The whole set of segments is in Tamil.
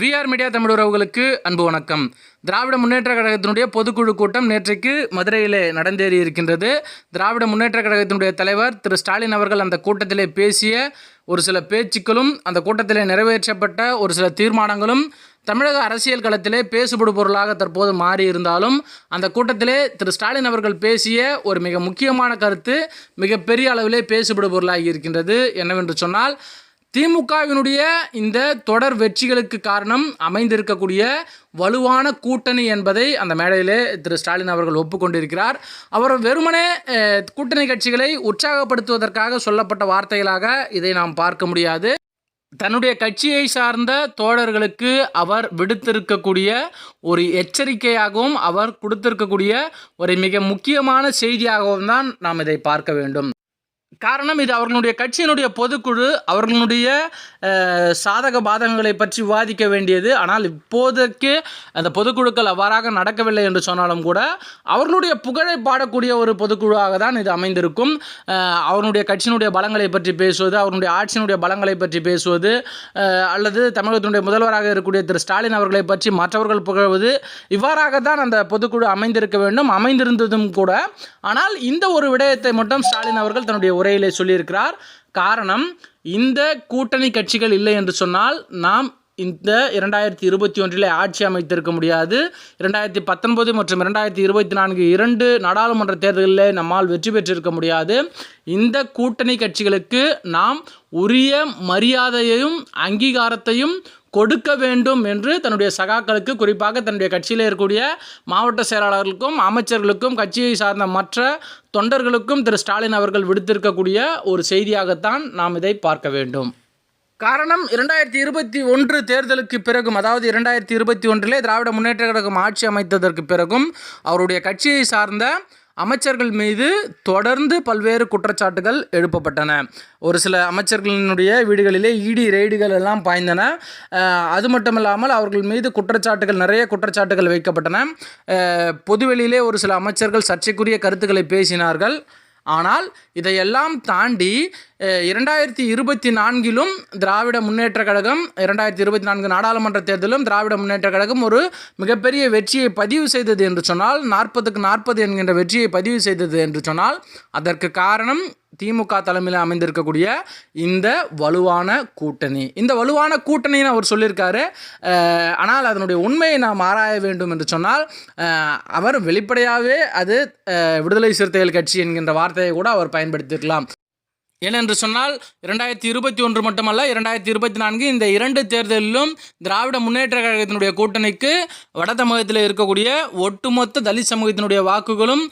விஆர் மீடியா தமிழ் உறவுகளுக்கு அன்பு வணக்கம். திராவிட முன்னேற்ற கழகத்தினுடைய பொதுக்குழு கூட்டம் நேற்றைக்கு மதுரையிலே நடந்தேறி இருக்கின்றது. திராவிட முன்னேற்ற கழகத்தினுடைய தலைவர் திரு ஸ்டாலின் அவர்கள் அந்த கூட்டத்திலே பேசிய ஒரு சில பேச்சுக்களும் அந்த கூட்டத்திலே நிறைவேற்றப்பட்ட ஒரு சில தீர்மானங்களும் தமிழக அரசியல் களத்திலே பேசுபடு பொருளாக தற்போது மாறி இருந்தாலும் அந்த கூட்டத்திலே திரு ஸ்டாலின் அவர்கள் பேசிய ஒரு மிக முக்கியமான கருத்து மிகப்பெரிய அளவிலே பேசுபடு பொருளாகி இருக்கின்றது. என்னவென்று சொன்னால் திமுகவினுடைய இந்த தொடர் வெற்றிகளுக்கு காரணம் அமைந்திருக்கக்கூடிய வலுவான கூட்டணி என்பதை அந்த மேடையிலே திரு ஸ்டாலின் அவர்கள் ஒப்புக்கொண்டிருக்கிறார். அவர் வெறுமனே கூட்டணி கட்சிகளை உற்சாகப்படுத்துவதற்காக சொல்லப்பட்ட வார்த்தைகளாக இதை நாம் பார்க்க முடியாது. தன்னுடைய கட்சியை சார்ந்த தோழர்களுக்கு அவர் விடுத்திருக்கக்கூடிய ஒரு எச்சரிக்கையாகவும் அவர் கொடுத்திருக்கக்கூடிய ஒரு மிக முக்கியமான செய்தியாகவும் தான் நாம் இதை பார்க்க வேண்டும். காரணம் இது அவர்களுடைய கட்சியினுடைய பொதுக்குழு அவர்களுடைய சாதக பாதகங்களை பற்றி விவாதிக்க வேண்டியது. ஆனால் இப்போதைக்கு அந்த பொதுக்குழுக்கள் அவ்வாறாக நடக்கவில்லை என்று சொன்னாலும் கூட அவர்களுடைய புகழை பாடக்கூடிய ஒரு பொதுக்குழுவாக தான் இது அமைந்திருக்கும். அவருடைய அவர்களுடைய கட்சியினுடைய பலங்களை பற்றி பேசுவது அவருடைய ஆட்சியினுடைய பலங்களை பற்றி பேசுவது அல்லது தமிழகத்தினுடைய முதல்வராக இருக்கக்கூடிய திரு. ஸ்டாலின் அவர்களை பற்றி மற்றவர்கள் புகழ்வது இவ்வாறாக தான் அந்த பொதுக்குழு அமைந்திருக்க வேண்டும் அமைந்திருந்ததும் கூட. ஆனால் இந்த ஒரு விடயத்தை மட்டும் ஸ்டாலின் அவர்கள் தன்னுடைய உரையிலே சொல்லியிருக்கிறார். காரணம் இந்த கூட்டணி கட்சிகள் இல்லை என்று சொன்னால் நாம் இந்த இரண்டாயிரத்தி இருபத்தி ஒன்றிலே ஆட்சி அமைத்திருக்க முடியாது. இரண்டாயிரத்தி பத்தொன்பது மற்றும் இரண்டாயிரத்தி இருபத்தி நான்கு இரண்டு நாடாளுமன்ற தேர்தலிலே நம்மால் வெற்றி பெற்றிருக்க முடியாது. இந்த கூட்டணி கட்சிகளுக்கு நாம் உரிய மரியாதையையும் அங்கீகாரத்தையும் கொடுக்க வேண்டும் என்று தன்னுடைய சகாக்களுக்கு குறிப்பாக தன்னுடைய கட்சியில் இருக்கக்கூடிய மாவட்ட செயலாளர்களுக்கும் அமைச்சர்களுக்கும் கட்சியை சார்ந்த மற்ற தொண்டர்களுக்கும் திரு. ஸ்டாலின் அவர்கள் விடுத்திருக்கக்கூடிய ஒரு செய்தியாகத்தான் நாம் இதை பார்க்க வேண்டும். காரணம் இரண்டாயிரத்தி இருபத்தி ஒன்று தேர்தலுக்கு பிறகும் அதாவது இரண்டாயிரத்தி இருபத்தி ஒன்றிலே திராவிட முன்னேற்ற கழகம் ஆட்சி அமைத்ததற்கு பிறகும் அவருடைய கட்சியை சார்ந்த அமைச்சர்கள் மீது தொடர்ந்து பல்வேறு குற்றச்சாட்டுகள் எழுப்பப்பட்டன. ஒரு சில அமைச்சர்களினுடைய வீடுகளிலே இடி ரெய்டுகள் எல்லாம் பாய்ந்தன. அது மட்டும் இல்லாமல் அவர்கள் மீது குற்றச்சாட்டுகள் நிறைய குற்றச்சாட்டுகள் வைக்கப்பட்டன. பொதுவெளியிலே ஒரு சில அமைச்சர்கள் சர்ச்சைக்குரிய கருத்துக்களை பேசினார்கள். ஆனால் இதையெல்லாம் தாண்டி இரண்டாயிரத்தி இருபத்தி நான்கிலும் திராவிட முன்னேற்ற கழகம் இரண்டாயிரத்தி இருபத்தி நான்கு நாடாளுமன்ற தேர்தலும் திராவிட முன்னேற்ற கழகம் ஒரு மிகப்பெரிய வெற்றியை பதிவு செய்தது என்று சொன்னால் நாற்பதுக்கு நாற்பது என்கின்ற வெற்றியை பதிவு செய்தது என்று சொன்னால் அதற்கு காரணம் திமுக தலைமையில் அமைந்திருக்கக்கூடிய இந்த வலுவான கூட்டணி. இந்த வலுவான கூட்டணின்னு அவர் சொல்லியிருக்காரு. ஆனால் அதனுடைய உண்மையை நாம் ஆராய வேண்டும் என்று சொன்னால் அவர் வெளிப்படையாகவே அது விடுதலை சிறுத்தைகள் கட்சி என்கின்ற வார்த்தையை கூட அவர் பயன்படுத்தியிருக்கலாம். ஏனென்று சொன்னால் இரண்டாயிரத்தி இருபத்தி ஒன்று மட்டுமல்ல இரண்டாயிரத்தி இருபத்தி நான்கு இந்த இரண்டு தேர்தலிலும் திராவிட முன்னேற்ற கழகத்தினுடைய கூட்டணிக்கு வட தமிழகத்தில் இருக்கக்கூடிய ஒட்டுமொத்த தலித் சமூகத்தினுடைய வாக்குகளும்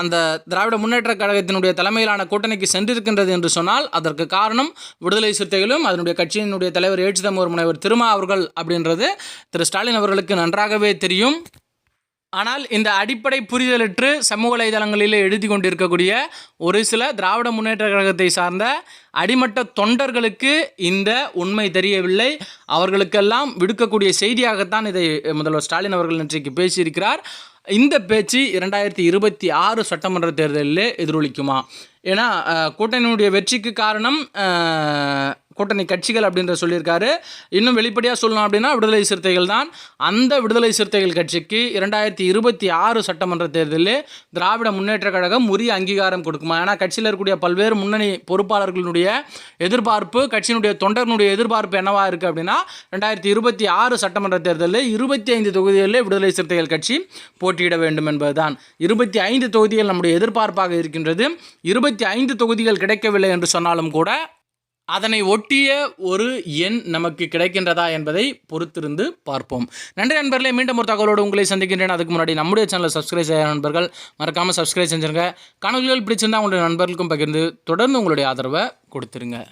அந்த திராவிட முன்னேற்ற கழகத்தினுடைய தலைமையிலான கூட்டணிக்கு சென்றிருக்கின்றது என்று சொன்னால் அதற்கு காரணம் விடுதலை சிறுத்தைகளும் அதனுடைய கட்சியினுடைய தலைவர் ஏற்றுதமூர் முனைவர் திருமா அவர்கள் அப்படின்றது. திரு ஸ்டாலின் அவர்களுக்கு நன்றாகவே தெரியும். ஆனால் இந்த அடிப்படை புரிதலற்று சமூக வலைதளங்களிலே எழுதி கொண்டிருக்கக்கூடிய ஒரு சில திராவிட முன்னேற்ற கழகத்தை சார்ந்த அடிமட்ட தொண்டர்களுக்கு இந்த உண்மை தெரியவில்லை. அவர்களுக்கெல்லாம் விடுக்கக்கூடிய செய்தியாகத்தான் இதை முதல்வர் ஸ்டாலின் அவர்கள் இன்றைக்கு பேசியிருக்கிறார். இந்த பேச்சு இரண்டாயிரத்தி இருபத்தி ஆறு சட்டமன்ற தேர்தலில் எதிரொலிக்குமா? ஏன்னா கூட்டணியினுடைய வெற்றிக்கு காரணம் கூட்டணி கட்சிகள் அப்படின்ற சொல்லியிருக்காரு. இன்னும் வெளிப்படையாக சொல்லணும் அப்படின்னா விடுதலை சிறுத்தைகள் தான். அந்த விடுதலை சிறுத்தைகள் கட்சிக்கு இரண்டாயிரத்தி இருபத்தி ஆறு சட்டமன்ற தேர்தலில் திராவிட முன்னேற்ற கழகம் உரிய அங்கீகாரம் கொடுக்குமா? ஏன்னா கட்சியில் இருக்கக்கூடிய பல்வேறு முன்னணி பொறுப்பாளர்களுடைய எதிர்பார்ப்பு கட்சியினுடைய தொண்டர்களுடைய எதிர்பார்ப்பு என்னவா இருக்குது அப்படின்னா ரெண்டாயிரத்தி இருபத்தி ஆறு சட்டமன்ற தேர்தலில் இருபத்தி ஐந்து தொகுதிகளில் விடுதலை சிறுத்தைகள் கட்சி போட்டியிட வேண்டும் என்பதுதான். இருபத்தி ஐந்து தொகுதிகள் நம்முடைய எதிர்பார்ப்பாக இருக்கின்றது. இருபத்தி ஐந்து தொகுதிகள் கிடைக்கவில்லை என்று சொன்னாலும் கூட அதனை ஒட்டிய ஒரு எண் நமக்கு கிடைக்கின்றதா என்பதை பொறுத்திருந்து பார்ப்போம். நன்றி நண்பர்களே மீண்டும் ஒரு தகவலோடு உங்களை சந்திக்கின்றேன். அதுக்கு முன்னாடி நம்முடைய சேனலை சப்ஸ்கிரைப் செய்ய நண்பர்கள் மறக்காமல் சப்ஸ்கிரைப் செஞ்சுருங்க. காணொலிகள் பிடிச்சிருந்தா உங்களுடைய நண்பர்களுக்கும் பகிர்ந்து தொடர்ந்து உங்களுடைய ஆதரவை கொடுத்துருங்க.